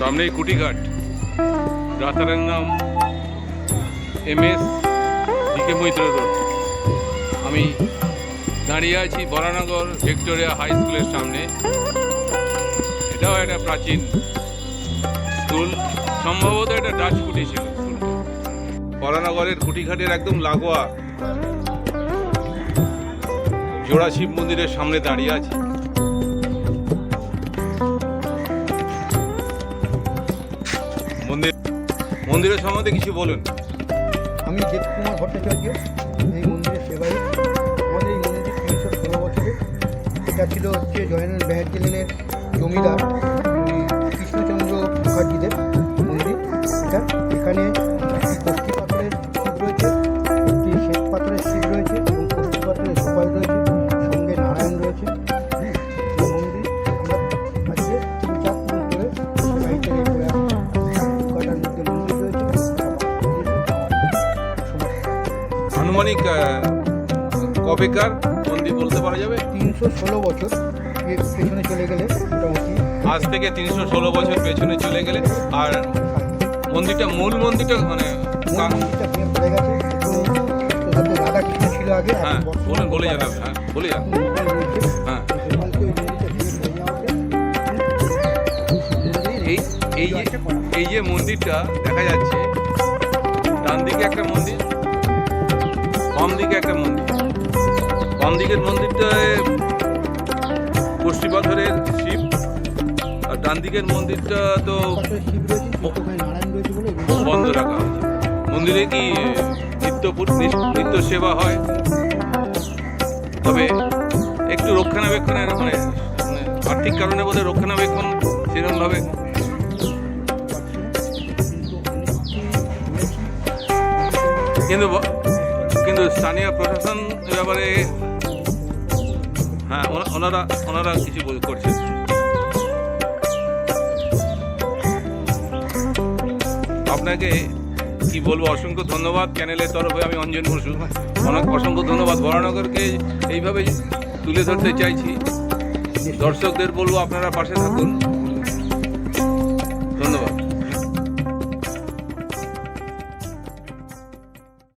সামনেই Kutighat. রাতারাঙ্গাম M S DK Maitra road আমি দাঁড়িয়ে আছি বরানগর ভিক্টোরিয়া হাই স্কুলের সামনে। এটাও একটা প্রাচীন স্কুল। সম্ভবত এটা ডাচ কুটি ছিল বরানগরের কুটিঘাটের একদম লাগোয়া জোড়া শিব মন্দিরের সামনে দাঁড়িয়ে আছি। মন্দির মন্দিরের সম্বন্ধে কিছু বলুন। আমি দেবকুমার ভট্টাচার্য, এই মন্দিরের সেবাই আমাদের এই মন্দির তিনশো ষোলো বছরে এটা ছিল হচ্ছে জয়নাল ব্যাহার জেলেনের জমিদার। আনুমানিক কবেকার মন্দির বলতে পারা যাবে? তিনশো ষোলো বছর পেছনে চলে গেলে মোটামুটি। আজ থেকে তিনশো ষোলো বছর পেছনে চলে গেলে। আর মন্দিরটা মূল মন্দিরটা মানে হ্যাঁ বলুন বলে জানাবে হ্যাঁ বলে। হ্যাঁ। এই যে মন্দিরটা দেখা যাচ্ছে ডান দিকে একটা মন্দির। বাম দিকে একটা মন্দির। বাম দিকের মন্দিরটায় পাথরের শিব, আর ডান দিকের মন্দিরটা তো বন্ধ রাখা মন্দিরে কি নিত্য নিত্য সেবা হয়? তবে একটু রক্ষণাবেক্ষণের মানে মানে আর্থিক কারণে বোধহয় রক্ষণাবেক্ষণ সেরকমভাবে কিন্তু কিন্তু স্থানীয় প্রশাসন ব্যাপারে হ্যাঁ ওনা- ওনারা ওনারা কিছু করছেন। আপনাকে কি বলব? অসংখ্য ধন্যবাদ চ্যানেলের তরফে। আমি অঞ্জন বসু। অনেক অসংখ্য ধন্যবাদ। বরানগরকে এইভাবে তুলে ধরতে চাইছি। দর্শকদের বলব আপনারা পাশে থাকুন।